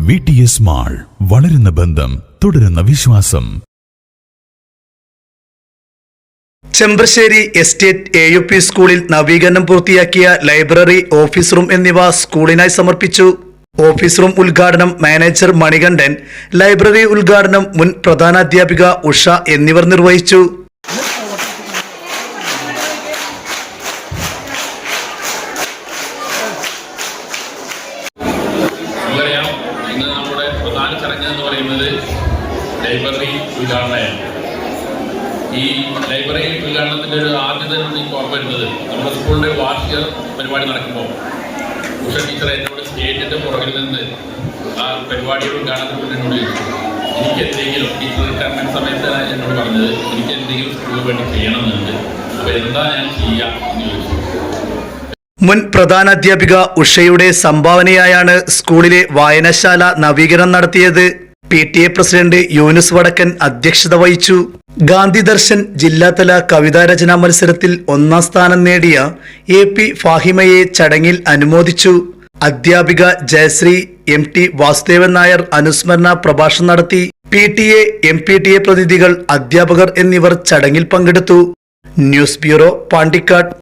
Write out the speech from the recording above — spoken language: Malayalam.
വി ടി എസ് മാൾ വളരുന്ന ബന്ധം തുടരുന്ന വിശ്വാസം. Chembrassery estate A U P സ്കൂളിൽ നവീകരണം പൂർത്തിയാക്കിയ ലൈബ്രറി ഓഫീസ് റൂം എന്നിവ സ്കൂളിനായി സമർപ്പിച്ചു. ഓഫീസ് റൂം ഉദ്ഘാടനം മാനേജർ മണികണ്ഠൻ ലൈബ്രറി ഉദ്ഘാടനം മുൻ പ്രധാനാധ്യാപിക ഉഷ എന്നിവർ നിർവഹിച്ചു. പ്രധാന ചടങ്ങ് പറയുന്നത് ലൈബ്രറി ഉദ്ഘാടനമാണ് ഈ ലൈബ്രറി ഉദ്ഘാടനത്തിന്റെ ഒരു ആദ്യത്തെ എനിക്ക് ഓർമ്മ വരുന്നത്. നമ്മുടെ സ്കൂളിന്റെ വാർഷിക പരിപാടി നടക്കുമ്പോൾ ഉഷ ടീച്ചർ എന്നോട് സ്റ്റേറ്റിന്റെ പുറകിൽ നിന്ന് ആ പരിപാടിയുടെ ഉദ്ഘാടനത്തിന് എന്നോട് ചോദിച്ചു എനിക്ക് എന്തെങ്കിലും ടീച്ചർ റിട്ടയർമെന്റ് സമയത്ത് എന്നോട് പറഞ്ഞത് എനിക്ക് എന്തെങ്കിലും സ്കൂളിൽ വേണ്ടി ചെയ്യണമെന്നുണ്ട്. അപ്പോൾ എന്താ ഞാൻ ചെയ്യുക എന്ന് ചോദിച്ചു. മുൻ പ്രധാനാധ്യാപിക ഉഷയുടെ സംഭാവനയായാണ് സ്കൂളിലെ വായനശാല നവീകരണം നടത്തിയത്. P T A president Yunus Vadakkan അധ്യക്ഷത വഹിച്ചു. ഗാന്ധി ദർശൻ ജില്ലാതല കവിതാരചനാ മത്സരത്തിൽ ഒന്നാം സ്ഥാനം നേടിയ എ പി ഫാഹിമയെ ചടങ്ങിൽ അനുമോദിച്ചു. അധ്യാപിക ജയശ്രീ എം ടി വാസുദേവൻ നായർ അനുസ്മരണ പ്രഭാഷണം നടത്തി. P T A M P T A പ്രതിനിധികൾ അധ്യാപകർ എന്നിവർ ചടങ്ങിൽ പങ്കെടുത്തു. News bureau Pandikkad.